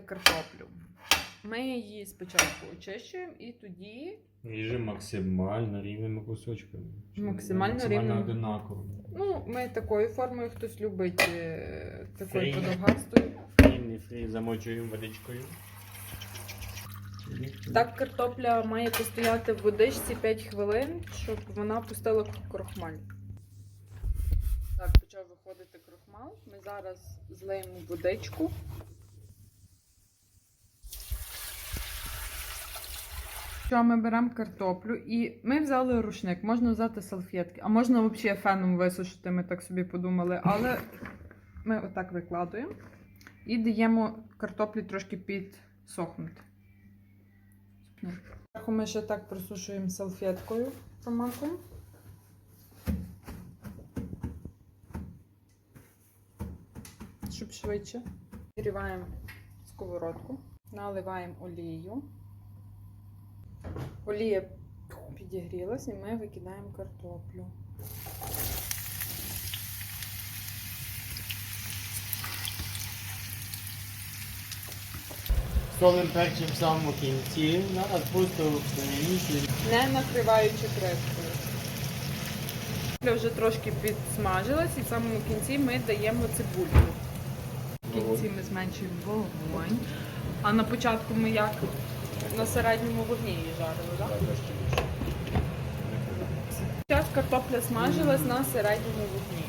картоплю. Ми її спочатку очищуємо і тоді Ріжемо максимально рівними кусочками. Максимально максимально рівними. одинаково. ну, ми такою формою, хтось любить е, такою подовгастою. Рівний фрі замочуємо водичкою. Так картопля має постояти в водичці 5 хвилин, щоб вона пустила крохмаль. Так, почав виходити крохмал. Ми зараз злиємо водичку. Що ми беремо картоплю і ми взяли рушник, можна взяти салфетки, а можна взагалі феном висушити, ми так собі подумали, але ми отак викладуємо і даємо картоплі трошки підсохнути. Зверху ми ще так просушуємо салфеткою, промакуємо. Щоб швидше. Нагріваємо сковородку, наливаємо олію. Олія підігрілась і ми викидаємо картоплю. Солим перчим в самому кінці, зараз просто перемішуємо. не накриваючи кришкою. Картопля вже трошки підсмажилась і в самому кінці ми даємо цибульку. В кінці ми зменшуємо вогонь. А на початку ми як на середньому вогні її жарили, так? Зараз картопля смажилась на середньому вогні.